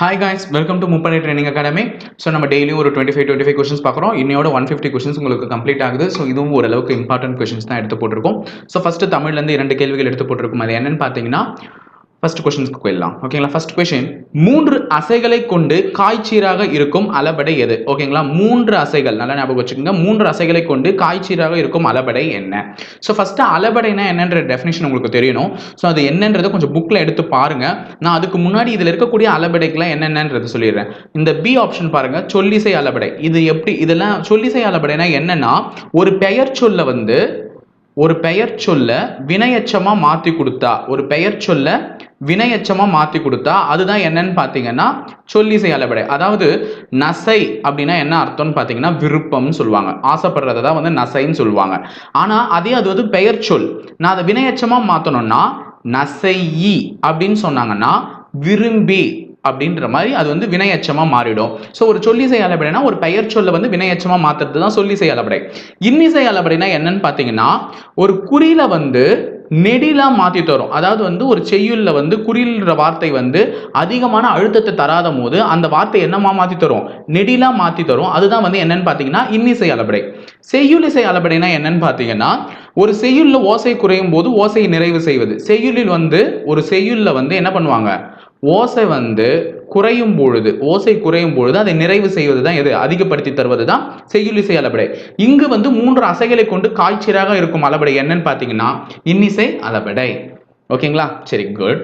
Hi guys welcome to Muppadai training academy so நம்ம டெய்லியும் ஒரு twenty five twenty five questions பார்க்குறோம். இன்னையோட ஒன் ஃபிஃப்டி கொஸ்டின்ஸ் உங்களுக்கு கம்ப்ளீட் ஆகுது. ஸோ இதுவும் ஓரளவுக்கு இம்பார்ட்டன்ட் கொஸ்டின்ஸ் தான் எடுத்து போட்டிருக்கோம். ஸோ ஃபஸ்ட்டு தமிழ்லேருந்து இரண்டு கேள்விகள் எடுத்து போட்டிருக்கும். அது என்னன்னு பார்த்தீங்கன்னா ஃபர்ஸ்ட் கொஸ்டின்ஸ்க்கு போயிடலாம். ஓகேங்களா ஃபர்ஸ்ட் கொஸ்டின் மூன்று அசைகளை கொண்டு காய்ச்சீராக இருக்கும் அளபடை எது? ஓகேங்களா மூன்று அசைகள் நல்லா ஞாபகம் வச்சுக்கோங்க. மூன்று அசைகளை கொண்டு காய்ச்சீராக இருக்கும் அளபடை என்ன? ஸோ ஃபர்ஸ்ட் அளபடைனா என்னன்ற டெஃபினேஷன் உங்களுக்கு தெரியணும். ஸோ அது என்னன்றதை கொஞ்சம் புக்கில் எடுத்து பாருங்க. நான் அதுக்கு முன்னாடி இதில் இருக்கக்கூடிய அளபடைக்கெல்லாம் என்னென்னன்றது சொல்லிடுறேன். இந்த பி ஆப்ஷன் பாருங்க. சொல்லிசை அளபடை. இது எப்படி? இதெல்லாம் சொல்லிசை அளபடைனா என்னன்னா ஒரு பெயர் சொல்ல வந்து ஒரு பெயர் சொல்ல வினையச்சமாக மாற்றி கொடுத்தா ஒரு பெயர் சொல்ல வினையச்சமாக மாற்றி கொடுத்தா அதுதான் என்னன்னு பார்த்தீங்கன்னா சொல்லிசை அளபடை அதாவது நசை அப்படின்னா என்ன அர்த்தம்னு பார்த்தீங்கன்னா விருப்பம்னு சொல்லுவாங்க. ஆசைப்படுறத தான் வந்து நசைன்னு சொல்லுவாங்க. ஆனால் அதே அது வந்து பெயர் சொல். நான் அதை வினையச்சமாக மாற்றணும்னா நசையி அப்படின்னு சொன்னாங்கன்னா விரும்பி அப்படின்ற மாதிரி அது வந்து வினையச்சமாக மாறிடும். ஸோ ஒரு சொல்லிசை அளபடைனா ஒரு பெயர் சொல்ல வந்து வினையச்சமாக மாற்றுறது தான் சொல்லிசை அளபடை இன்னிசை அளபடைனா என்னன்னு பார்த்தீங்கன்னா ஒரு குறியில வந்து நெடிலாக மாற்றி தரும். அதாவது வந்து ஒரு செய்யுளில் வந்து குறியில்ற வார்த்தை வந்து அதிகமான அழுத்தத்தை தராத போது அந்த வார்த்தை என்னமா மாற்றி தரும்? நெடிலாக மாற்றி தரும். அதுதான் வந்து என்னன்னு பார்த்தீங்கன்னா இன்னிசை அளபடை. செய்யுளிசை அளபடைனா என்னன்னு பார்த்தீங்கன்னா ஒரு செய்யுளில் ஓசை குறையும் போது ஓசையை நிறைவு செய்வது. செய்யுளில் வந்து ஒரு செய்யுளில் வந்து என்ன பண்ணுவாங்க? ஓசை வந்து குறையும் பொழுது ஓசை குறையும் பொழுது அதை நிறைவு செய்வது தான் எது? அதிகப்படுத்தி தருவது தான் செய்யுளிசை அளபடை. இங்கு வந்து மூன்று அசைகளை கொண்டு காய்ச்சலாக இருக்கும் அளபடை என்னன்னு பார்த்தீங்கன்னா இன்னிசை அளபடை. ஓகேங்களா? சரி குட்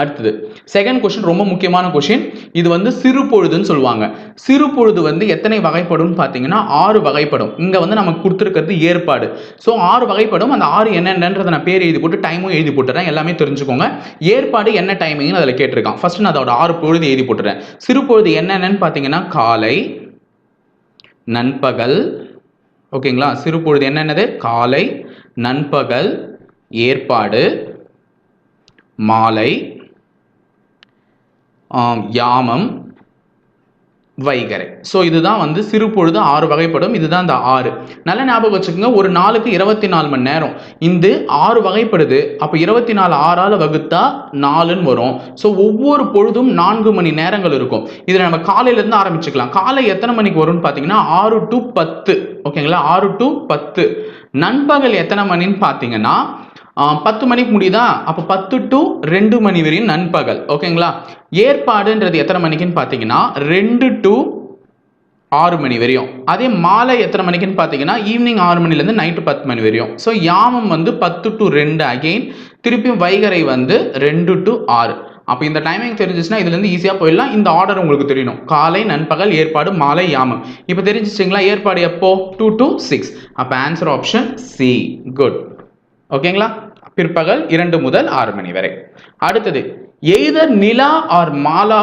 அடுத்தது செகண்ட் கொஸ்டின் ரொம்ப முக்கியமான கொஷின் இது வந்து சிறு பொழுதுன்னு சொல்லுவாங்க. சிறு பொழுது வந்து எத்தனை வகைப்படும் பார்த்தீங்கன்னா ஆறு வகைப்படும். இங்கே வந்து நமக்கு கொடுத்துருக்கிறது ஏற்பாடு. ஸோ ஆறு வகைப்படும். அந்த ஆறு என்னென்னன்றதை நான் பேர் எழுதி போட்டு டைமும் எழுதி போட்டுறேன். எல்லாமே தெரிஞ்சுக்கோங்க. ஏற்பாடு என்ன டைமிங்னு அதில் கேட்டிருக்கான். ஃபர்ஸ்ட் நான் அதோட ஆறு பொழுது எழுதி போட்டுறேன். சிறு பொழுது என்னென்னு பார்த்தீங்கன்னா காலை நண்பகல் ஓகேங்களா? சிறு பொழுது என்னென்னது? காலை நண்பகல் ஏற்பாடு மாலை யாமம் வைகரை ஸோ இதுதான் வந்து சிறு பொழுது ஆறு வகைப்படும். இதுதான் இந்த ஆறு. நல்ல ஞாபகம் வச்சுக்கோங்க ஒரு நாளுக்கு இருபத்தி நாலு மணி நேரம். இந்த ஆறு வகைப்படுது. அப்போ இருபத்தி நாலு ஆறால் வகுத்தா நாலுன்னு வரும். ஸோ ஒவ்வொரு பொழுதும் நான்கு மணி நேரங்கள் இருக்கும். இதில் நம்ம காலையிலேருந்து ஆரம்பிச்சுக்கலாம். காலை எத்தனை மணிக்கு வரும்னு பார்த்தீங்கன்னா ஆறு டு பத்து. ஓகேங்களா? ஆறு டு பத்து. நண்பகல் எத்தனை மணின்னு பார்த்தீங்கன்னா பத்து மணிக்கு முடியுதா? அப்போ பத்து டு ரெண்டு மணி வரையும் நண்பகல். ஓகேங்களா? ஏற்பாடுன்றது எத்தனை மணிக்குன்னு பார்த்தீங்கன்னா ரெண்டு டு ஆறு மணி வரையும். அதே மாலை எத்தனை மணிக்குன்னு பார்த்தீங்கன்னா ஈவினிங் ஆறு மணிலேருந்து நைட்டு பத்து மணி வரையும். ஸோ யாமம் வந்து பத்து டு ரெண்டு அகெயின் திருப்பியும் வைகரை வந்து ரெண்டு டு ஆறு. அப்போ இந்த டைமிங் தெரிஞ்சிச்சுன்னா இதுலேருந்து ஈஸியாக போயிடலாம். இந்த ஆர்டர் உங்களுக்கு தெரியணும். காலை நண்பகல் ஏற்பாடு மாலை யாமம். இப்போ தெரிஞ்சிச்சிங்களா ஏற்பாடு எப்போ? டூ டு சிக்ஸ் அப்போ ஆன்சர் ஆப்ஷன் சி குட் ஓகேங்களா? பிற்பகல் இரண்டு முதல் ஆறு மணி வரை. அடுத்தது either Nila or Mala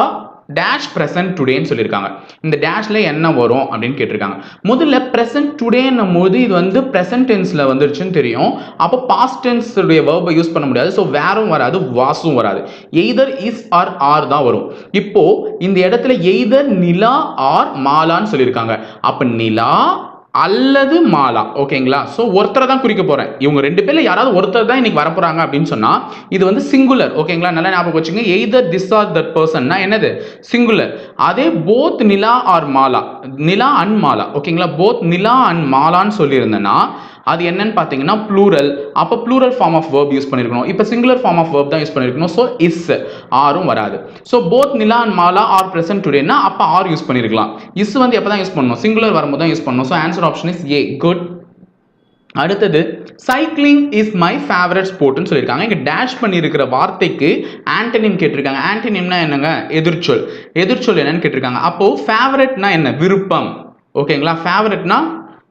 dash present டுடேன்னு சொல்லியிருக்காங்க. இந்த டேஷ்ல என்ன வரும் அப்படின்னு கேட்டிருக்காங்க. முதல்ல ப்ரெசன்ட் டுடேன்னும் போது இது வந்து பிரசன்ட் டென்ஸில் வந்துருச்சுன்னு தெரியும். அப்போ பாஸ்ட் டென்ஸுடைய வேர்பை யூஸ் பண்ண முடியாது. ஸோ வேறும் வராது வாசும் வராது. எய்தர் இஸ் ஆர் ஆர் தான் வரும். இப்போ இந்த இடத்துல எய்தர் நிலா ஆர் மாலான்னு சொல்லியிருக்காங்க. அப்போ நிலா அல்லது மாலா. ஓகேங்களா? ஸோ ஒருத்தரை தான் குறிக்க போகிறேன் இவங்க ரெண்டு பேரில் யாராவது ஒருத்தர் தான் இன்னைக்கு வரப்போகிறாங்க அப்படின்னு சொன்னால் இது வந்து சிங்குலர் ஓகேங்களா? நல்லா ஞாபகம் வச்சுங்க எய்தர் திஸ் ஆர் தட் பர்சன்னா என்னது? சிங்குலர் அதே both Nila or Mala. Nila and Mala. ஓகேங்களா? போத் நிலா அண்ட் மாலான்னு சொல்லியிருந்தேன்னா அது என்னன்னு பார்த்தீங்கன்னா ப்ளூரல் அப்போ plural form of verb use பண்ணியிருக்கணும் இப்போ சிங்குலர் ஃபார்ம் ஆஃப் வேர்ப் தான் யூஸ் பண்ணியிருக்கணும் ஸோ இஸ் ஆரும் வராது. So both Nila and Mala are present டுடேனா அப்போ ஆர் யூஸ் பண்ணியிருக்கலாம் இஸ் வந்து எப்போ தான் யூஸ் பண்ணணும்? சிங்குலர் வரும்போது தான் யூஸ் பண்ணணும். So answer option is A good அடுத்தது சைக்கிளிங் இஸ் மை ஃபேவரட் ஸ்போர்ட்னு சொல்லியிருக்காங்க. இங்கே டேஷ் பண்ணியிருக்கிற வார்த்தைக்கு ஆன்டனிம் கேட்டிருக்காங்க. ஆன்டனிம்னா என்னங்க? எதிர்ச்சொல். எதிர்ச்சொல் என்னன்னு கேட்டிருக்காங்க. அப்போது ஃபேவரட்னா என்ன? விருப்பம். ஓகேங்களா ஃபேவரட்னா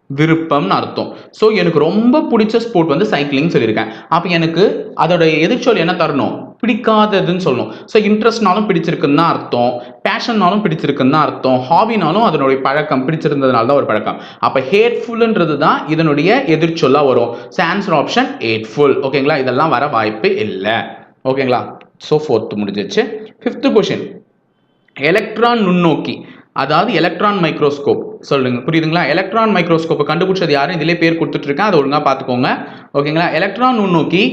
விருப்பம்னு அர்த்தம். ஸோ எனக்கு ரொம்ப பிடிச்ச ஸ்போர்ட் வந்து சைக்கிளிங் சொல்லியிருக்கேன். அப்போ எனக்கு அதோட எதிர்ச்சொல் என்ன தரணும்? பிடிக்காததுன்னு சொல்லணும். ஸோ இன்ட்ரெஸ்ட்னாலும் பிடிச்சிருக்குன்னு தான் அர்த்தம். பேஷன்னாலும் பிடிச்சிருக்குன்னு தான் அர்த்தம். ஹாபினாலும் அதனுடைய பழக்கம் பிடிச்சிருந்ததுனால தான் ஒரு பழக்கம். அப்போ ஹேட்ஃபுல்ன்றது தான் இதனுடைய எதிர்ச்சொல்லாக வரும். ஸோ ஆன்சர் ஆப்ஷன் ஹேட்ஃபுல் ஓகேங்களா இதெல்லாம் வர வாய்ப்பு இல்லை. ஓகேங்களா ஸோ ஃபோர்த்து முடிஞ்சிச்சு ஃபிஃப்த்து கொஷின் எலக்ட்ரான் நுண்ணோக்கி. அதாவது எலக்ட்ரான் மைக்ரோஸ்கோப் சொல்லுங்க. புரியுதுங்களா? எலக்ட்ரான் மைக்ரோஸ்கோப்பை கண்டுபிடிச்சது யாரும் இதிலே பேர் கொடுத்துட்டு இருக்கேன் அதை ஒழுங்கா பார்த்துக்கோங்க ஓகேங்களா? எலக்ட்ரான் நுண்ணோக்கி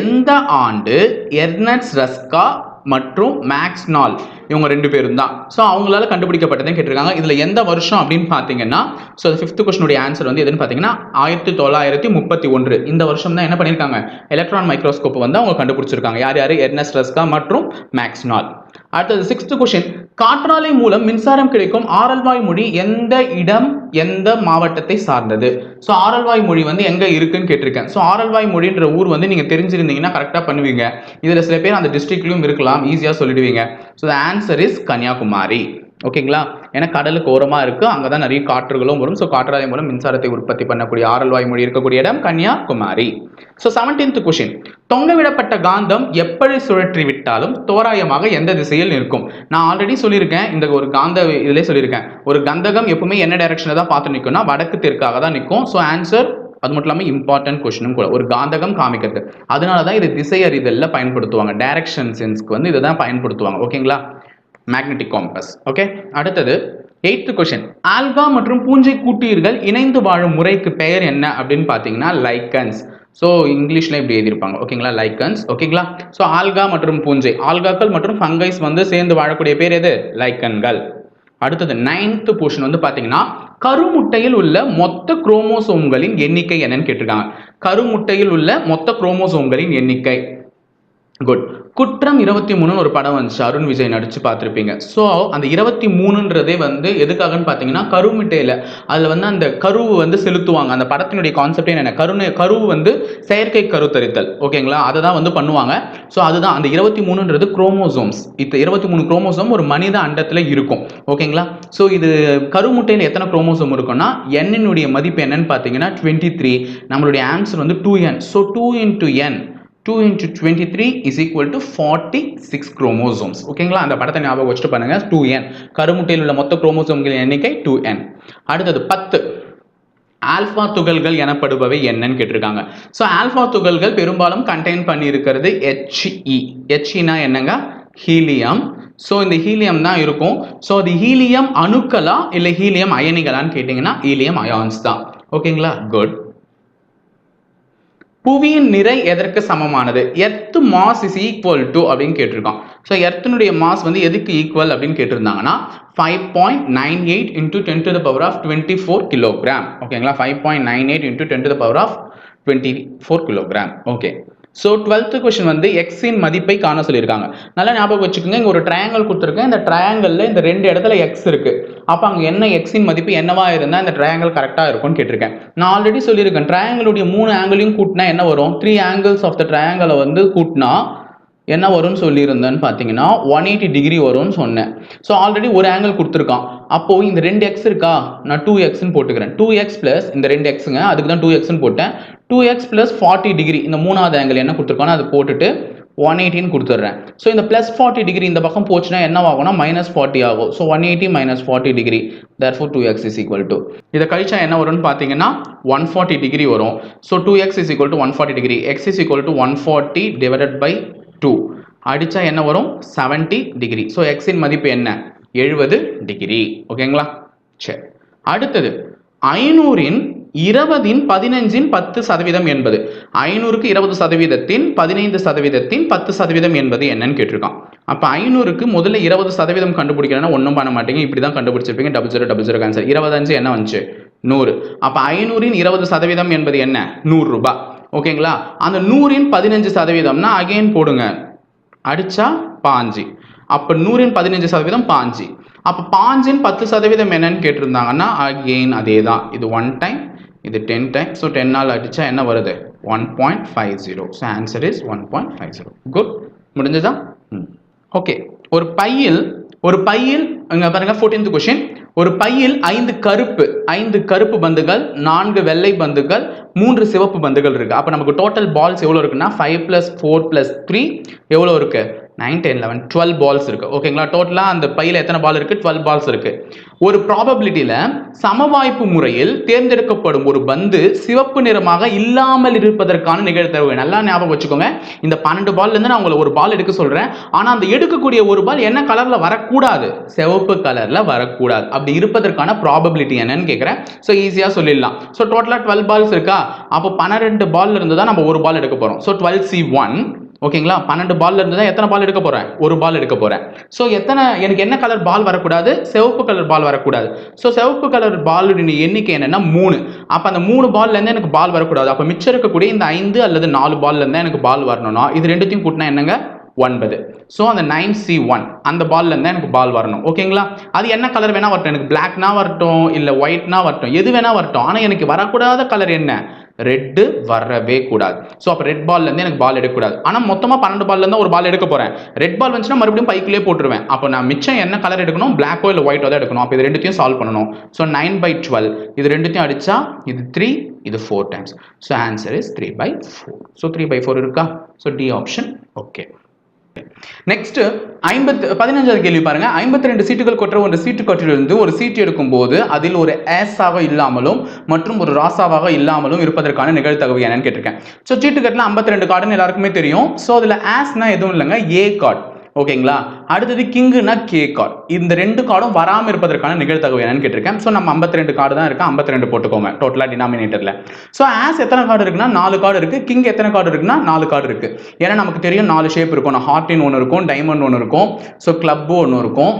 எந்த ஆண்டு எர்னட்ஸ் ரஸ்கா மற்றும் மேக்ஸ் நாள் இவங்க ரெண்டு பேரும் தான். ஸோ அவங்களால கண்டுபிடிக்கப்பட்டதுன்னு கேட்டிருக்காங்க. இதுல எந்த வருஷம் அப்படின்னு பார்த்தீங்கன்னா ஸோ ஃபிஃப்த் கொஸ்டினுடைய ஆன்சர் வந்து எதுன்னு பார்த்தீங்கன்னா ஆயிரத்தி தொள்ளாயிரத்தி முப்பத்தி ஒன்று. இந்த வருஷம் தான் என்ன பண்ணியிருக்காங்க? எலக்ட்ரான் மைக்ரோஸ்கோப் வந்து அவங்க கண்டுபிடிச்சிருக்காங்க. யார் யார்? எர்னஸ் ரஸ்கா மற்றும் மேக்ஸ்னால் அடுத்தது சிக்ஸ்த் கொஷின் காற்றாலை மூலம் மின்சாரம் கிடைக்கும் ஆரல்வாய் மொழி எந்த இடம் எந்த மாவட்டத்தை சார்ந்தது? ஸோ ஆரல்வாய் மொழி வந்து எங்கே இருக்குன்னு கேட்டிருக்கேன். ஸோ ஆரல்வாய் மொழின்ற ஊர் வந்து நீங்கள் தெரிஞ்சிருந்தீங்கன்னா கரெக்டாக பண்ணுவீங்க. இதில் சில பேர் அந்த டிஸ்ட்ரிக்ட்லையும் இருக்கலாம் ஈஸியாக சொல்லிடுவீங்க. So the answer is Kanyakumari. ஓகேங்களா? ஏன்னா கடலுக்கு ஓரமாக இருக்குது அங்கே தான் நிறைய காற்றுகளும் வரும். ஸோ காற்றாலை மூலம் மின்சாரத்தை உற்பத்தி பண்ணக்கூடிய ஆரல்வாய் மொழி இருக்கக்கூடிய இடம் கன்னியாகுமரி. ஸோ செவன்டீன்த் கொஷின் தொங்கவிடப்பட்ட காந்தம் எப்படி சுழற்றி விட்டாலும் தோராயமாக எந்த திசையில் நிற்கும்? நான் ஆல்ரெடி சொல்லியிருக்கேன். இந்த ஒரு காந்த இதிலே சொல்லியிருக்கேன். ஒரு கந்தகம் எப்பவுமே என்ன டைரக்ஷனை தான் பார்த்து நிற்கும்னா வடக்கு தெற்காக தான் நிற்கும். ஸோ ஆன்சர் அது மட்டும் இல்லாமல் இம்பார்ட்டன்ட் கொஷினும் கூட. ஒரு காந்தகம் காமிக்கிறது. அதனால தான் இது திசை அறிதலில் பயன்படுத்துவாங்க டைரக்ஷன் சென்ஸ்க்கு வந்து இதை தான் பயன்படுத்துவாங்க. ஓகேங்களா? மேக்னெட்டிக் காம்பஸ் ஓகே அடுத்தது எயித்து கொஷின் ஆல்கா மற்றும் பூஞ்சை கூட்டீர்கள் இணைந்து வாழும் முறைக்கு பெயர் என்ன அப்படின்னு பார்த்தீங்கன்னா லைக்கன்ஸ் ஸோ இங்கிலீஷ்ல இப்படி எழுதியிருப்பாங்க. ஓகேங்களா லைக்கன்ஸ் ஓகேங்களா ஸோ ஆல்கா மற்றும் பூஞ்சை. ஆல்காக்கள் மற்றும் ஃபங்கைஸ் வந்து சேர்ந்து வாழக்கூடிய பேர் எது? லைக்கன்கள் அடுத்தது நைன்த்து போர்ஷன் வந்து பார்த்தீங்கன்னா கருமுட்டையில் உள்ள மொத்த குரோமோசோம்களின் எண்ணிக்கை என்னன்னு கேட்டிருக்காங்க. கருமுட்டையில் உள்ள மொத்த குரோமோசோம்களின் எண்ணிக்கை. குட் குற்றம் இருபத்தி மூணுன்னு ஒரு படம் வந்துச்சு. அருண் விஜய் நடிச்சு பார்த்துருப்பீங்க. ஸோ அந்த இருபத்தி மூணுன்றதே வந்து எதுக்காகன்னு பார்த்தீங்கன்னா கருமிட்டையில். அதில் வந்து அந்த கருவு வந்து செலுத்துவாங்க. அந்த படத்தினுடைய கான்செப்டே என்ன? கருணை கருவு வந்து செயற்கை கருத்தரித்தல். ஓகேங்களா? அதை தான் வந்து பண்ணுவாங்க. ஸோ அதுதான் அந்த இருபத்தி மூணுன்றது குரோமோசோம்ஸ் இப்போ இருபத்தி மூணு குரோமோசோம் ஒரு மனித அண்டத்தில் இருக்கும். ஓகேங்களா? ஸோ இது கருமுட்டையில் எத்தனை குரோமோசோம் இருக்கும்னா என்னினுடைய மதிப்பு என்னன்னு பார்த்தீங்கன்னா டுவெண்ட்டி த்ரீ நம்மளுடைய ஆன்சர் வந்து two N so two into N two into twenty three is equal to forty six chromosomes ஓகேங்களா அந்த படத்தை ஞாபகம் வச்சுட்டு பண்ணுங்க டூ என் கருமுட்டையில் உள்ள மொத்த குரோமோசோம்களின் எண்ணிக்கை டூ என் அடுத்தது பத்து. ஆல்ஃபா துகள்கள் எனப்படுபவை என்னன்னு கேட்டிருக்காங்க. ஸோ ஆல்ஃபா துகள்கள் பெரும்பாலும் கண்டெயின் பண்ணியிருக்கிறது ஹெச்இ ஹெச்இனா என்னங்க? ஹீலியம். ஸோ இந்த ஹீலியம் தான் இருக்கும். ஸோ அது ஹீலியம் அணுக்களா? இல்லை ஹீலியம் அயனிகளான்னு கேட்டிங்கன்னா ஹீலியம் அயான்ஸ் தான். ஓகேங்களா குட் புவியின் நிறை எதற்கு சமமானது? Earth mass is equal to அப்படின்னு கேட்டிருக்கோம் ஸோ எர்த்தினுடைய மாஸ் வந்து எதுக்கு ஈக்குவல் அப்படின்னு கேட்டிருந்தாங்கன்னா five point nine eight into ten to the power of twenty four kilogram ஓகேங்களா five point nine eight into ten to the power of twenty four kilogram okay so twelfth question வந்து எக்ஸின் மதிப்பை காண சொல்லியிருக்காங்க. நல்லா ஞாபகம் வச்சுக்கோங்க இங்கே ஒரு ட்ரையாங்கல் கொடுத்துருக்கேன். இந்த ட்ரையாங்கலில் இந்த ரெண்டு இடத்துல எக்ஸ் இருக்குது அப்போ அங்கே என்ன எக்ஸின் மதிப்பு என்னவா இருந்தால் இந்த ட்ரையாங்கல் கரெக்டாக இருக்கும்னு கேட்டிருக்கேன். நான் ஆல்ரெடி சொல்லியிருக்கேன் ட்ரையாங்கலுடைய மூணு ஆங்கிளையும் கூட்டினா என்ன வரும்? த்ரீ ஆங்கிள்ஸ் ஆஃப் த ட்ரையாங்கலை வந்து கூட்டினா என்ன வரும்னு சொல்லியிருந்தேன்னு பார்த்தீங்கன்னா ஒன் எயிட்டி டிகிரி வரும்னு சொன்னேன். ஸோ ஆல்ரெடி ஒரு ஆங்கிள் கொடுத்துருக்கான். அப்போ இந்த ரெண்டு எக்ஸ் இருக்கா? நான் டூ எக்ஸ்ன்னு போட்டுக்கிறேன். டூ எக்ஸ் ப்ளஸ் இந்த ரெண்டு எக்ஸுங்க அதுக்கு தான் டூ எக்ஸ்னு போட்டேன். Two X plus forty degree இந்த மூணாவது ஆங்கிள் என்ன கொடுத்துருக்கானோ அதை போட்டுட்டு ஒன் எயிட்டின்னு கொடுத்துட்றேன். ஸோ இந்த ப்ளஸ் ஃபார்ட்டி டிகிரி இந்த பக்கம் போச்சுன்னா என்ன ஆகும்னா மைனஸ் ஃபார்ட்டி ஆகும். So one eighty minus forty degree therefore two X is equal to இதை கழிச்சா என்ன வரும்னு பார்த்தீங்கன்னா ஒன் ஃபார்ட்டி டிகிரி வரும். So two X is equal to one forty degree X is equal to one forty divided by two அடிச்சா என்ன வரும்? 70 degree so எக்ஸின் மதிப்பு என்ன? எழுபது டிகிரி ஓகேங்களா சரி. அடுத்தது ஐநூறின் இருபதின் பதினஞ்சின் பத்து சதவீதம் என்பது. ஐநூறுக்கு இருபது சதவீதத்தின் பதினைந்து சதவீதத்தின் பத்து சதவீதம் என்பது என்னன்னு கேட்டிருக்கான். அப்போ ஐநூறுக்கு முதல்ல இருபது சதவீதம் கண்டுபிடிக்கிறேன்னா ஒன்றும் பண்ண மாட்டீங்க. இப்படி தான் கண்டுபிடிச்சிருப்பீங்க double zero double zero cancel இருபத்தஞ்சு என்ன வந்துச்சு? நூறு. அப்போ ஐநூறின் இருபது சதவீதம் என்பது என்ன? நூறு ரூபாய். ஓகேங்களா? அந்த நூறின் பதினஞ்சு சதவீதம்னா அகைன் போடுங்க. அடிச்சா பாஞ்சு. அப்போ நூறின் பதினஞ்சு சதவீதம் பாஞ்சு. அப்போ பாஞ்சின் பத்து சதவீதம் என்னன்னு கேட்டிருந்தாங்கன்னா அகெயின் அதே தான் இது ஒன் டைம் இது டென் டைம் ஸோ டென்னால் அடித்தா என்ன வருது? One point five zero so answer is one point five zero good முடிஞ்சதா? ஓகே ஒரு பையில் ஒரு பையில் இங்கே பாருங்கள் ஃபோர்டீன்த் கொஷின் ஒரு பையில் ஐந்து கருப்பு ஐந்து கருப்பு பந்துகள் நான்கு வெள்ளை பந்துகள் மூன்று சிவப்பு பந்துகள் இருக்கு. அப்போ நமக்கு டோட்டல் பால்ஸ் எவ்வளோ இருக்குன்னா five plus four plus three எவ்வளோ இருக்கு? Nine ten eleven twelve balls இருக்கு. ஓகேங்களா டோட்டலாக அந்த பையில் எத்தனை பால் இருக்கு? டுவெல் பால்ஸ் இருக்கு. ஒரு ப்ராபபிலிட்டியில் சமவாய்ப்பு முறையில் தேர்ந்தெடுக்கப்படும் ஒரு பந்து சிவப்பு நிறமாக இல்லாமல் இருப்பதற்கான நிகழ்த்தரவு நல்லா ஞாபகம் வச்சுக்கோங்க. இந்த பன்னெண்டு பால்ல இருந்து நான் உங்களை ஒரு பால் எடுக்க சொல்றேன். ஆனா அந்த எடுக்கக்கூடிய ஒரு பால் என்ன கலர்ல வரக்கூடாது? சிவப்பு கலர்ல வரக்கூடாது. அப்படி இருப்பதற்கான ப்ராபபிலிட்டி என்னன்னு கேட்குறேன் ஸோ ஈஸியா சொல்லிடலாம். ஸோ டோட்டலாக டுவெல் பால்ஸ் இருக்கா? அப்போ பன்னிரெண்டு பால்ல இருந்து தான் நம்ம ஒரு பால் எடுக்க போறோம். ஸோ டுவெல் சி ஒன் ஓகேங்களா? பன்னெண்டு பால்ல இருந்து தான் எத்தனை பால் எடுக்க போறேன்? ஒரு பால் எடுக்க போறேன். ஸோ எத்தனை எனக்கு என்ன கலர் பால் வரக்கூடாது? சிவப்பு கலர் பால் வரக்கூடாது. ஸோ சிவப்பு கலர் பாலுடைய எண்ணிக்கை என்னன்னா மூணு. அப்போ அந்த மூணு பால்ல இருந்து எனக்கு பால் வரக்கூடாது. அப்போ மிச்சம் இருக்கக்கூடிய இந்த ஐந்து அல்லது நாலு பால்ல இருந்தா எனக்கு பால் வரணும்னா இது ரெண்டுத்தையும் கூட்டினா என்னங்க? ஒன்பது. ஸோ அந்த நைன் சி ஒன் அந்த பால்ல இருந்தா எனக்கு பால் வரணும். ஓகேங்களா? அது என்ன கலர் வேணா வரட்டும். எனக்கு பிளாக்னா வரட்டும் இல்லை ஒயிட்னா வரட்டும். எது வேணா வரட்டும். ஆனால் எனக்கு வரக்கூடாத கலர் என்ன? ரெட்டு வரவே கூடாது. ஸோ அப்போ ரெட் பால்லேருந்து எனக்கு பால் எடுக்கக்கூடாது. ஆனால் மொத்தமாக பன்னெண்டு பால்லேருந்து ஒரு பால் எடுக்க போகிறேன் ரெட் பால் வந்துச்சுன்னா மறுபடியும் பைக்கிலே போட்டுருவேன். அப்போ நான் மிச்சம் என்ன கலர் எடுக்கணும்? பிளாக்கோ இல்லை ஒயிட்டோ தான் எடுக்கணும். அப்போ இது ரெண்டுத்தையும் சால்வ் பண்ணணும். ஸோ நைன் பை டுவெல் இது ரெண்டுத்தையும் அடித்தா இது த்ரீ இது four times so answer is three by four so three by four இருக்கா? So D option okay next ஐம்பத்து பதினஞ்சாவது கேள்வி பாருங்க. ஐம்பத்தி ரெண்டு சீட்டுகள் கொற்ற ஒரு சீட்டு கொற்றிலிருந்து ஒரு சீட்டு எடுக்கும்போது அதில் ஒரு ஏஸாக இல்லாமலும் மற்றும் ஒரு ராசாவாக இல்லாமலும் இருப்பதற்கான நிகழ்த்தகவு என்னன்னு கேட்டிருக்கேன். ஸோ சீட்டு கட்டில் ஐம்பத்தி ரெண்டு கார்டுன்னு எல்லாருக்குமே தெரியும். ஸோ அதில் ஆஸ்னா எதுவும் இல்லைங்க ஏ கார்டு ஓகேங்களா? அடுத்தது கிங்குனா கே கார்டு. இந்த ரெண்டு கார்டும் வராமல் இருப்பதற்கான நிகழ்த்தகவு என்னன்னு கேட்டிருக்கேன். ஸோ நம்ம ஐம்பத்தி ரெண்டு கார்டு தான் இருக்கு. ஐம்பத்தி ரெண்டு போட்டுக்கோங்க டோட்டலாக டினாமினேட்டரில் ஸோ ஆஸ் எத்தனை கார்டு இருக்குன்னா நாலு கார்டு இருக்கு. கிங் எத்தனை கார்டு இருக்குன்னா நாலு கார்டு இருக்கு. ஏன்னா நமக்கு தெரியும் நாலு ஷேப் இருக்கும். நான் ஹார்டின் ஒன்று இருக்கும். டைமண்ட் ஒன்று இருக்கும். ஸோ கிளப்பு ஒன்று இருக்கும்.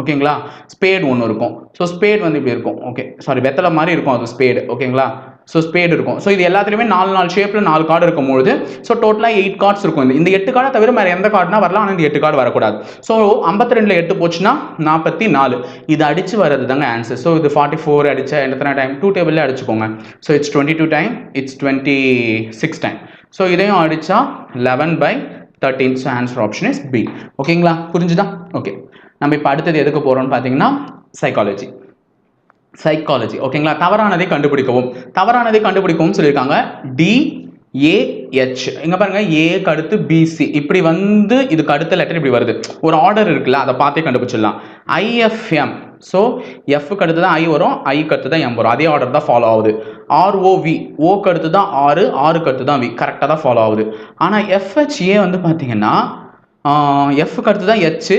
ஓகேங்களா? ஸ்பேட் ஒன்று இருக்கும். ஸோ ஸ்பேட் வந்து இப்படி இருக்கும். ஓகே சாரி வெத்தலை மாதிரி இருக்கும் அது ஸ்பேடு ஓகேங்களா? ஸோ ஸ்பேட் இருக்கும். ஸோ இது எல்லாத்துலேயுமே நாலு நாலு ஷேப்பில் நாலு கார்டு இருக்கும்பொழுது ஸோ டோட்டலாக எயிட் கார்ட்ஸ் இருக்கும். இந்த- இந்த எட்டு கார்டை தவிர வேறு எந்த கார்டுனா வரலாம். ஆனால் இந்த எட்டு கார்டு வரக்கூடாது. ஸோ ஐம்பத்தி ரெண்டில் எட்டு போச்சுன்னா நாற்பத்தி நாலு இது அடிச்சு வர்றது தாங்க ஆன்சர் ஸோ இது ஃபார்ட்டி ஃபோர் அடிச்சா எத்தனை டைம் டூ டேபிளில் அடிச்சுக்கோங்க. So it's twenty two time it's twenty six time so இதையும் அடித்தா eleven by thirteen so answer option is B ஓகேங்களா புரிஞ்சுதா? ஓகே நம்ம இப்போ அடுத்தது எதுக்கு போகிறோம்னு பார்த்தீங்கன்னா சைக்காலஜி சைக்காலஜி ஓகேங்களா தவறானதை கண்டுபிடிக்கவும். தவறானதை கண்டுபிடிக்கவும் சொல்லியிருக்காங்க. டி ஏஹெச் இங்கே பாருங்க. ஏக்கு அடுத்து பிசி இப்படி வந்து இதுக்கு அடுத்த லெட்டர் இப்படி வருது. ஒரு ஆர்டர் இருக்குல்ல அதை பார்த்தே கண்டுபிடிச்சிடலாம். ஐஎஃப்எம் ஸோ எஃப்க்கு அடுத்து தான் ஐ வரும். ஐக்கு அடுத்து தான் எம் வரும். அதே ஆர்டர் தான் ஃபாலோ ஆகுது. ஆர்ஓவி ஓக்கு அடுத்து தான் ஆறு ஆறுக்கு அடுத்து தான் வி கரெக்டாக தான் ஃபாலோ ஆகுது. ஆனால் எஃப்ஹெச்ஏ வந்து பார்த்தீங்கன்னா எஃப்க்கு அடுத்து தான் ஹெச்சு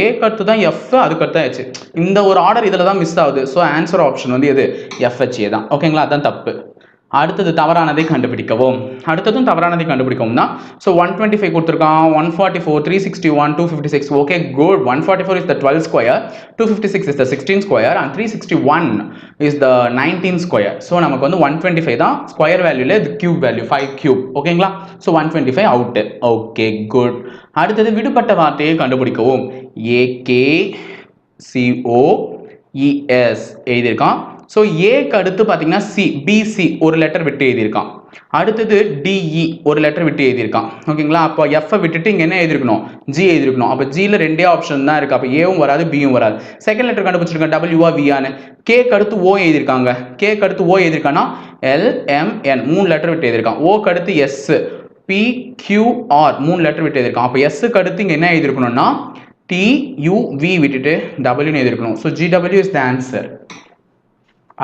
ஏக்கு அடுத்து தான் எஃப் அதுக்கு அடுத்து தான் ஹெச் இந்த ஒரு ஆர்டர் இதில் தான் மிஸ் ஆகுது. ஸோ ஆன்சர் ஆப்ஷன் வந்து எது? எஃப்ஹெச்ஏ தான். ஓகேங்களா அதுதான் தப்பு. அடுத்தது தவறானதை கண்டுபிடிக்கவும். அடுத்ததும் தவறானதை கண்டுபிடிக்கவும் தான் ஸோ ஒன் டுவெண்ட்டி ஃபைவ் கொடுத்துருக்கான். One forty four three sixty one two fifty six okay good one forty four is the twelve square two fifty six is the sixteen square and three sixty one is the nineteen square so நமக்கு வந்து one twenty five தான் square வேல்யூல இது cube value five cube ஓகேங்களா so one twenty five out okay good அடுத்தது விடுபட்ட வார்த்தையை கண்டுபிடிக்கவும். A K C O E S எழுதியிருக்கான். So ஏக்கு அடுத்து பார்த்தீங்கன்னா சி பிசி ஒரு லெட்டர் விட்டு எழுதியிருக்கான். அடுத்தது டிஇ e ஒரு லெட்டர் விட்டு எழுதியிருக்கான். ஓகேங்களா? அப்போ எஃப்ஐ விட்டுட்டு இங்கே என்ன எழுதிருக்கணும் ஜி எழுதிருக்கணும் அப்போ ஜியில் ரெண்டே ஆப்ஷன் தான் இருக்குது அப்போ ஏவும் வராது பியும் வராது. செகண்ட் லெட்டர் கண்டுபிடிச்சிருக்கேன் டபிள்யூஆ விஆன்னு கேக்கு அடுத்து ஓ எழுதியிருக்காங்க. கேக்கு அடுத்து ஓ எழுதியிருக்கான்னா எல்எம்என் மூணு லெட்டர் விட்டு எழுதியிருக்கான். ஓக்கு அடுத்து எஸ் பி கியூஆர் மூணு லெட்டர் விட்டு எழுதியிருக்கான் அப்போ எஸ்ஸுக்கு அடுத்து இங்கே என்ன எழுதிருக்கணும்னா டி யூ விட்டுட்டு டபிள்யூன்னு எழுதிருக்கணும் so G W is the answer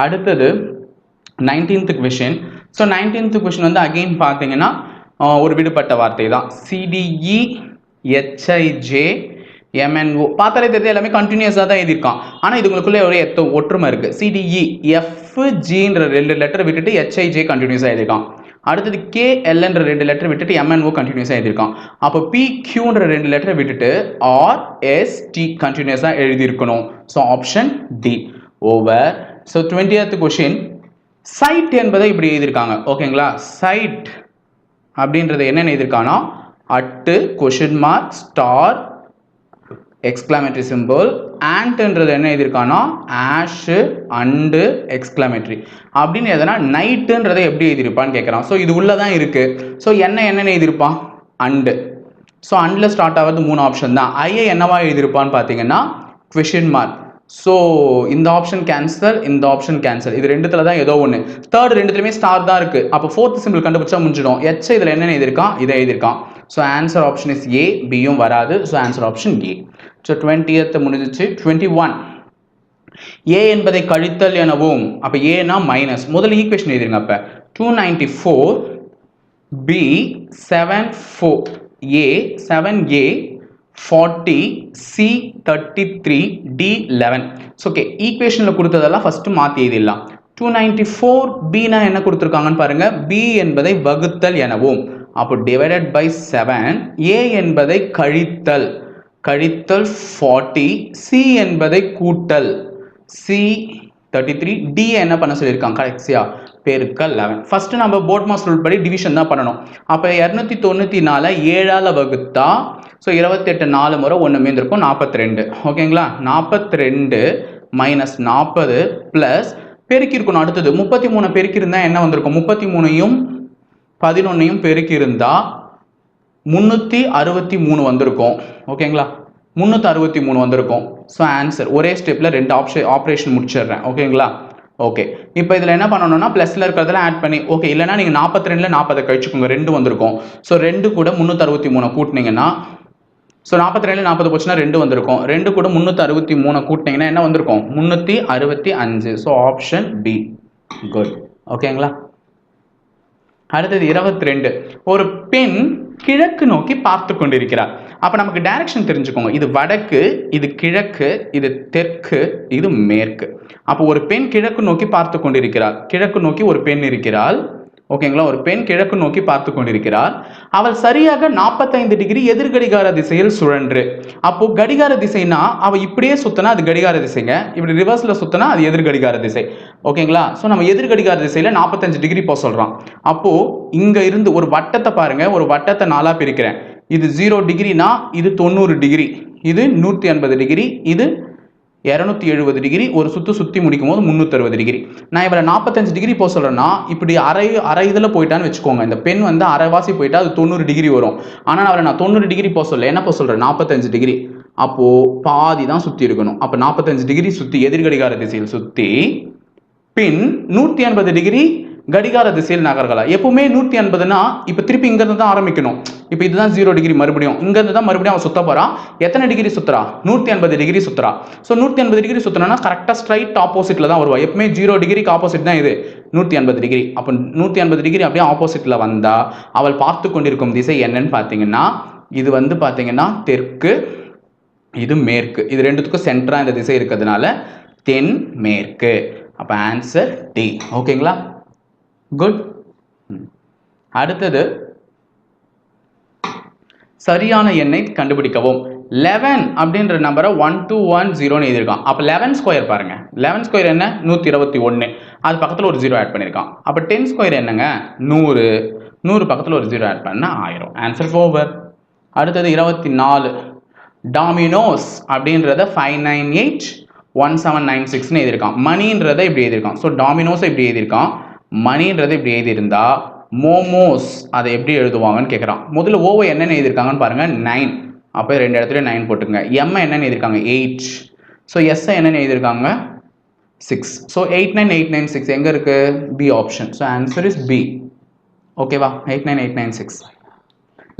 அடுத்தது nineteenth question so nineteenth question வந்து அகெயின் பார்த்தீங்கன்னா ஒரு விடுபட்ட வார்த்தை தான். சிடிஇ ஹெச்ஐஜே எம்என்ஓ பார்த்தாலே தெரியுது எல்லாமே கண்டினியூஸாக தான் எழுதியிருக்கான். ஆனால் இதுங்களுக்குள்ளே ஒரே எத்த ஒற்றுமை இருக்குது சிடிஇ எஃப்ஜின்ற ரெண்டு லெட்டர் விட்டுட்டு ஹெச்ஐஜே கண்டினியூஸாக எழுதியிருக்கான். அடுத்தது கேஎல்ன்ற ரெண்டு லெட்டர் விட்டுட்டு எம்என்ஓ கண்டினியூஸாக எழுதியிருக்கான். அப்போ பிக்யூன்ற ரெண்டு லெட்டர் விட்டுட்டு ஆர்எஸ்டி கண்டினியூஸாக எழுதியிருக்கணும். So option D over so twentieth question side என்பதை இப்படி எழுதியிருக்காங்க. ஓகேங்களா சைட் அப்படின்றது என்ன எழுதியிருக்கானா at question mark star exclamatory symbol ஆண்ட்ன்றது என்ன எழுதியிருக்கான்னா ஆஷு அண்டு எக்ஸ்கிளாமேட்டரி அப்படின்னு எதனா நைட்டுன்றதை எப்படி எழுதியிருப்பான்னு கேட்குறான் ஸோ இது உள்ளே தான் இருக்குது ஸோ என்ன என்னென்ன எழுதியிருப்பான் அண்டு ஸோ அண்டில் ஸ்டார்ட் ஆகிறது மூணு ஆப்ஷன் தான். ஐஏ என்னவா எழுதியிருப்பான்னு பார்த்தீங்கன்னா கொஷின் மார்க் ஸோ இந்த ஆப்ஷன் கேன்சல் இந்த ஆப்ஷன் கேன்சல் இது ரெண்டுத்துல தான் ஏதோ ஒன்று தேர்ட் ரெண்டுத்துலையுமே ஸ்டார் தான் இருக்குது அப்போ ஃபோர்த் சிம்பிள் கண்டுபிடிச்சா முடிஞ்சிடும். எச்ச இதில் என்னென்ன எழுதியிருக்கான் இதை எழுதியிருக்கான் so answer option is A பியும் வராது. So answer option A so twentieth முடிஞ்சிச்சு. டுவெண்ட்டி ஒன் ஏ என்பதை கழித்தல் எனவும் அப்போ ஏனா மைனஸ் முதல்ல ஈக்குவேஷன் எழுதிருங்க அப்போ. Two ninety four B seven four A seven A forty C thirty three D eleven so okay ஈக்குவேஷனில் கொடுத்ததெல்லாம் ஃபஸ்ட்டு மாற்றி எழுதிடலாம். டூ நைன்டி ஃபோர் பினா என்ன கொடுத்துருக்காங்கன்னு பாருங்கள் பி என்பதை வகுத்தல் எனவும். அப்போ டிவைடட் பை செவன் ஏ என்பதை கழித்தல். கழித்தல் ஃபார்ட்டி சி என்பதை கூட்டல். சி தேர்ட்டி த்ரீ டி என்ன பண்ண சொல்லியிருக்காங்க? கரெக்ஸியா பெருக்கல் லெவன் ஃபஸ்ட்டு நம்ம போர்ட் மாஸ் ரூல் படி டிவிஷன் தான் பண்ணணும். அப்போ இரநூத்தி தொண்ணூற்றி நாலு ஏழால் வகுத்தா ஸோ இருபத்தெட்டு நாலு முறை ஒன்று மீந்திருக்கும் நாற்பத்தி ரெண்டு ஓகேங்களா? நாற்பத்தி ரெண்டு மைனஸ் நாற்பது ப்ளஸ் பெருக்கியிருக்கணும். அடுத்தது முப்பத்தி மூணு பெருக்கிருந்தால் என்ன வந்திருக்கும்? முப்பத்தி மூணையும் பதினொன்னையும் பெருக்கியிருந்தால் முந்நூற்றி அறுபத்தி மூணு வந்திருக்கும். ஓகேங்களா? முந்நூற்றி அறுபத்தி மூணு வந்திருக்கும். ஸோ ஆன்சர் ஒரே ஸ்டெப்பில் ரெண்டு ஆப்ஷன் ஆப்ரேஷன் முடிச்சிடுறேன். ஓகேங்களா? ஓகே. இப்போ இதில் என்ன பண்ணணும்னா ப்ளஸில் இருக்கிறதெல்லாம் ஆட் பண்ணி ஓகே இல்லைனா நீங்கள் நாற்பத்தி ரெண்டில் நாற்பதை கழிச்சுக்கோங்க. ரெண்டு வந்திருக்கும். ஸோ ரெண்டு கூட முந்நூற்றி அறுபத்தி மூணு கூட்டினீங்கன்னா ஸோ நாற்பத்தி ரெண்டு நாற்பது போச்சுன்னா ரெண்டு வந்திருக்கும். ரெண்டு கூட முந்நூற்றி அறுபத்தி மூணு கூட்டினீங்கன்னா என்ன வந்திருக்கும்? முந்நூற்றி அறுபத்தி அஞ்சு. ஸோ ஆப்ஷன் பி குட் ஓகேங்களா? அடுத்தது இருபத்தி ரெண்டு ஒரு பெண் கிழக்கு நோக்கி பார்த்து கொண்டிருக்கிறார். அப்போ நமக்கு டைரக்ஷன் தெரிஞ்சுக்கோங்க. இது வடக்கு இது கிழக்கு இது தெற்கு இது மேற்கு. அப்போ ஒரு பெண் கிழக்கு நோக்கி பார்த்து கொண்டிருக்கிறார் கிழக்கு நோக்கி ஒரு பெண் இருக்கிறாள். ஓகேங்களா? ஒரு பெண் கிழக்கு நோக்கி பார்த்து கொண்டிருக்கிறார் அவள் சரியாக நாற்பத்தைந்து டிகிரி எதிர்கடிகார திசையில் சுழன்று. அப்போ கடிகார திசைனா அவள் இப்படியே சுத்தினா அது கடிகார திசைங்க. இப்படி ரிவர்ஸில் சுத்தினா அது எதிர்கடிகார திசை. ஓகேங்களா? ஸோ நம்ம எதிர்கடிகார திசையில் நாற்பத்தஞ்சு டிகிரி போக சொல்கிறோம் அப்போது இங்கே இருந்து ஒரு வட்டத்தை பாருங்கள் ஒரு வட்டத்தை நாலாக பிரிக்கிறேன். இது ஜீரோ டிகிரினா இது தொண்ணூறு டிகிரி. இது நூற்றி ஐம்பது டிகிரி. இது இரநூத்தி எழுபது டிகிரி ஒரு சுத்து சுற்றி முடிக்கும் போது முந்நூற்றி டிகிரி. நான் இவரை நாற்பத்தஞ்சு டிகிரி போக சொல்கிறேன்னா இப்படி அரை அரை இதில் போயிட்டான்னு வச்சுக்கோங்க. இந்த பெண் வந்து அரைவாசி போயிட்டா அது தொண்ணூறு டிகிரி வரும். ஆனால் அவரை நான் தொண்ணூறு டிகிரி போக சொல்ல என்ன போக சொல்கிறேன் நாற்பத்தஞ்சு டிகிரி. அப்போது பாதி தான் சுற்றி இருக்கணும். அப்போ நாற்பத்தஞ்சு டிகிரி சுற்றி எதிர்கடிகார திசையில் சுற்றி பின் நூற்றி எண்பது டிகிரி கடிகார திசையில் நகர்களா எப்பவுமே நூற்றி எண்பதுனா இப்போ திருப்பி இங்கேருந்து தான் ஆரம்பிக்கணும். இப்போ இதுதான் ஜீரோ டிகிரி மறுபடியும். இங்கேருந்து தான் மறுபடியும் அவன் சுத்த போகிறான் எத்தனை டிகிரி சுற்றுறா நூற்றி எண்பது டிகிரி சுற்றுறா ஸோ நூற்றி எண்பது டிகிரி சுற்றுனா கரெக்டாக ஸ்ட்ரைட் ஆப்போசிட்டில் தான் வருவா. எப்பவுமே ஜீரோ டிகிரிக்கு ஆப்போசிட் தான் இது. நூற்றி எண்பது டிகிரி அப்போ நூற்றி எண்பது டிகிரி அப்படியே ஆப்போசிட்டில் வந்தால் அவள் பார்த்து கொண்டிருக்கும் திசை என்னன்னு பார்த்தீங்கன்னா இது வந்து பார்த்தீங்கன்னா தெற்கு இது மேற்கு. இது ரெண்டுத்துக்கும் சென்டராக இந்த திசை இருக்கிறதுனால தென் மேற்கு. அப்போ ஆன்சர் டி ஓகேங்களா குட் hmm. அடுத்தது சரியான எண்ணை கண்டுபிடிக்கவும். லெவன் அப்படின்ற நம்பரை ஒன் டூ ஒன் ஜீரோன்னு எழுதியிருக்கான். அப்போ லெவன் ஸ்கொயர் பாருங்க. லெவன் ஸ்கொயர் என்ன? நூற்றி இருபத்தி ஒன்று அது பக்கத்தில் ஒரு ஜீரோ ஆட் பண்ணியிருக்கான். அப்போ டென் ஸ்கொயர் என்னங்க? நூறு. நூறு பக்கத்தில் ஒரு ஜீரோ ஆட் பண்ணால் ஆயிரும். ஆன்சர் ஓவர் அடுத்தது இருபத்தி நாலு. டாமினோஸ் அப்படின்றத five nine eight one seven nine சிக்ஸ்னு எழுதியிருக்கான். மணின்றதை இப்படி எழுதியிருக்கான். ஸோ டாமினோஸை இப்படி எழுதியிருக்கான். மணின்றது இப்படி எழுதியிருந்தா மோமோஸ் அதை எப்படி எழுதுவாங்கன்னு கேட்குறான் முதல்ல ஓவை என்னென்னு எழுதியிருக்காங்கன்னு பாருங்கள் நைன் அப்போ ரெண்டு இடத்துல நைன் போட்டுங்க எம் என்னென்னு எழுதியிருக்காங்க? எயிட் ஸோ எஸ் என்னென்னு எழுதியிருக்காங்க? Six so eight nine eight nine six எங்கே இருக்குது B option so answer is B ஓகேவா eight nine eight nine six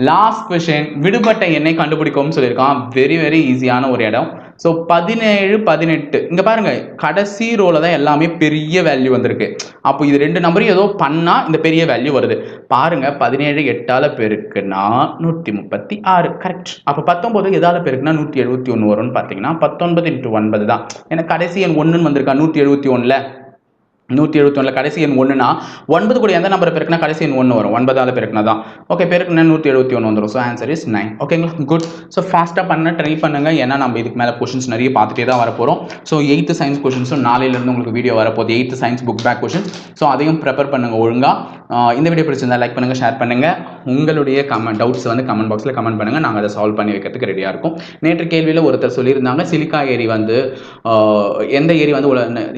last question விடுபட்ட எண்ணெய் கண்டுபிடிக்கும்னு சொல்லியிருக்கான். வெரி வெரி ஈஸியான ஒரு இடம். ஸோ பதினேழு பதினெட்டு. இங்கே பாருங்கள் கடைசி ரோவில் தான் எல்லாமே பெரிய வேல்யூ வந்திருக்கு. அப்போ இது ரெண்டு நம்பரும் ஏதோ பண்ணால் இந்த பெரிய வேல்யூ வருது. பாருங்கள் பதினேழு எட்டால் பெருக்குன்னா நூற்றி முப்பத்தி ஆறு. கரெக்ட் அப்போ பத்தொம்போது எதாவது பெருக்குன்னா நூற்றி எழுபத்தி ஒன்று வரும்னு பார்த்தீங்கன்னா பத்தொன்பது இன்ட்டு ஒன்பது தான். ஏன்னா கடைசி எண் ஒன்றுன்னு வந்திருக்கா நூற்றி எழுபத்தி ஒன்றில் நூற்றி எழுபத்தி ஒன்றில் கடைசி எண் ஒன்றுனா ஒன்பது கூட எந்த நம்பர் பெருக்குனா கடைசி எண் ஒன்று வரும். ஒன்பதால் பெருக்குனா தான் ஓகே பெருக்குனா நூற்றி எழுபத்தி ஒன்று வந்துடும் ஸோ ஆன்சர் இஸ் நைன் ஓகேங்களா குட் ஸோ ஃபாஸ்ட்டாக பண்ண ட்ரை பண்ணுங்க. ஏன்னா நம்ம இதுக்கு மேலே கொஷின்ஸ் நிறைய பார்த்துட்டே தான் வரப்போகிறோம் ஸோ எயித்து சயின்ஸ் கொஷின்ஸும் நாளையிலேருந்து உங்களுக்கு வீடியோ வரப்போகுது. Eighth science book back questions so அதையும் ப்ரிப்பேர் பண்ணுங்கள் ஒழுங்காக இந்த வீடியோ பிடிச்சிருந்தா லைக் பண்ணுங்கள் ஷேர் பண்ணுங்கள் உங்களுடைய கமெண்ட் டவுட்ஸ் வந்து கமெண்ட் பாக்ஸில் கமெண்ட் பண்ணுங்கள் நாங்கள் அதை சால்வ் பண்ணி வைக்கிறதுக்கு ரெடியாக இருக்கும். நேற்று கேள்வியில் ஒருத்தர் சொல்லியிருந்தாங்க சிலிக்கா ஏரி வந்து எந்த ஏரி வந்து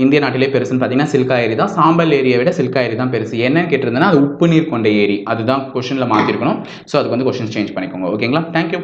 இந்திய நாட்டிலே பெருசுன்னு பார்த்தீங்கன்னா சிலிக்கா ஏரி தான் சாம்பல் ஏரியை விட சில்கா ஏரி தான் பெருசு. என்னன்னு கேட்டிருந்தேன்னா அது உப்பு நீர் கொண்ட ஏரி. அதுதான் கொஷனில் மாற்றிருக்கணும் ஸோ அதுக்கு வந்து கொஷின் சேஞ்ச் பண்ணிக்கோங்க. ஓகேங்களா தேங்க்யூ